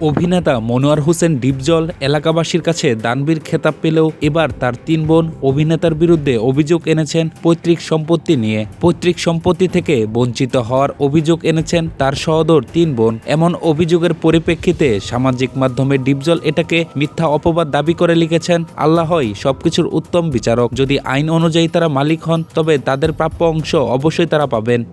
অভিনেতা মনোয়ার হোসেন ডিপজল এলাকাবাসীর কাছে দানবীর খেতাব পেলেও এবার তার তিন বোন অভিনেতার বিরুদ্ধে অভিযোগ এনেছেন পৈতৃক সম্পত্তি নিয়ে। পৈতৃক সম্পত্তি থেকে বঞ্চিত হওয়ার অভিযোগ এনেছেন তার সহোদর তিন বোন। এমন অভিযোগের পরিপ্রেক্ষিতে সামাজিক মাধ্যমে ডিপজল এটাকে মিথ্যা অপবাদ দাবি করে লিখেছেন আল্লাহই সবকিছুর উত্তম বিচারক। যদি আইন অনুযায়ী তারা মালিক হন, তবে তাদের প্রাপ্য অংশ অবশ্যই তারা পাবেন।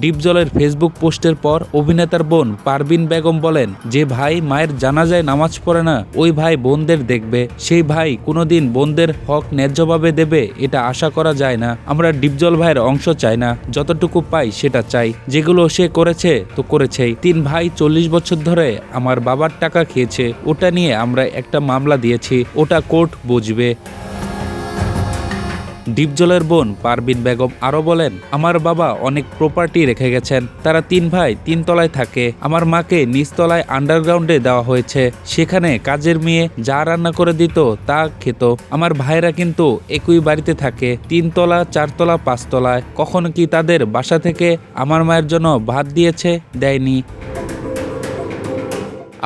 ডিপজলের ফেসবুক পোস্টের পর অভিনেতার বোন পারবিন বেগম বলেন, যে ভাই মায়ের জানাজায় নামাজ পড়ে না, ওই ভাই বোনদের দেখবে। সেই ভাই কোনোদিন বোনদের হক ন্যায্যভাবে দেবে, এটা আশা করা যায় না। আমরা ডিপজল ভাইয়ের অংশ চাই না। যতটুকু পাই সেটা চাই। যেগুলো সে করেছে, তো করেছেই। তিন ভাই চল্লিশ বছর ধরে আমার বাবার টাকা খেয়েছে। ওটা নিয়ে আমরা একটা মামলা দিয়েছি। ওটা কোর্ট বুঝবে। ডিপজলের বোন পারবিন বেগম আরও বলেন, আমার বাবা অনেক প্রপার্টি রেখে গেছেন। তারা তিন ভাই, তিন তলায় থাকে। আমার মাকে নিচতলায় আন্ডারগ্রাউন্ডে দেওয়া হয়েছে। সেখানে কাজের মেয়ে যা রান্না করে দিত তা খেত। আমার ভাইরা কিন্তু একই বাড়িতে থাকে তিনতলা চারতলা পাঁচতলায় কখনো কি তাদের বাসা থেকে আমার মায়ের জন্য ভাত দিয়েছে? দেয়নি।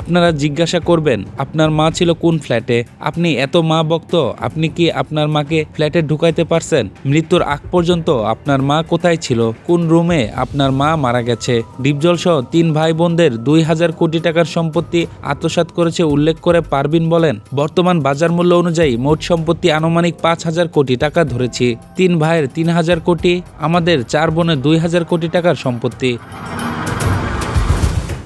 আপনারা জিজ্ঞাসা করবেন, আপনার মা ছিল কোন ফ্ল্যাটে? আপনি এত মা বক্ত আপনি কি আপনার মাকে ফ্ল্যাটে ঢুকাইতে পারছেন? মৃত্যুর আগ পর্যন্ত আপনার মা কোথায় ছিল? কোন রুমে আপনার মা মারা গেছে? ডিপজল সহ তিন ভাই বোনদের দুই হাজার কোটি টাকার সম্পত্তি আত্মসাৎ করেছে উল্লেখ করে পারবিন বলেন, বর্তমান বাজার মূল্য অনুযায়ী মোট সম্পত্তি আনুমানিক পাঁচ হাজার কোটি টাকা ধরেছি। তিন ভাইয়ের তিন হাজার কোটি, আমাদের চার বোনের দুই হাজার কোটি টাকার সম্পত্তি।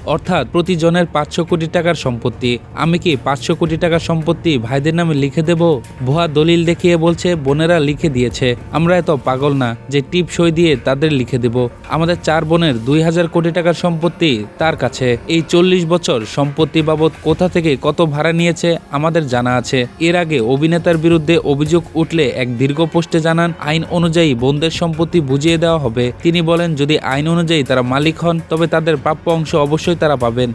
অর্থাৎ প্রতিজনের পাঁচশো কোটি টাকার সম্পত্তি। আমি কি পাঁচশো কোটি টাকার সম্পত্তি ভাইদের নামে লিখে দেব? ভুয়া দলিল দেখিয়ে বলছে, বোনেরা লিখে দিয়েছে। আমরা এত পাগল না যে টিপ সই দিয়ে তাদের লিখে দেব। আমাদের চার বোনের দুই হাজার কোটি টাকার সম্পত্তি তার কাছে। এই চল্লিশ বছর সম্পত্তি বাবদ কোথা থেকে কত ভাড়া নিয়েছে আমাদের জানা আছে। এর আগে অভিনেতার বিরুদ্ধে অভিযোগ উঠলে এক দীর্ঘ পোস্টে জানান, আইন অনুযায়ী বোনদের সম্পত্তি বুঝিয়ে দেওয়া হবে। তিনি বলেন, যদি আইন অনুযায়ী তারা মালিক হন, তবে তাদের প্রাপ্য অংশ অবশ্যই তারা পাবেন।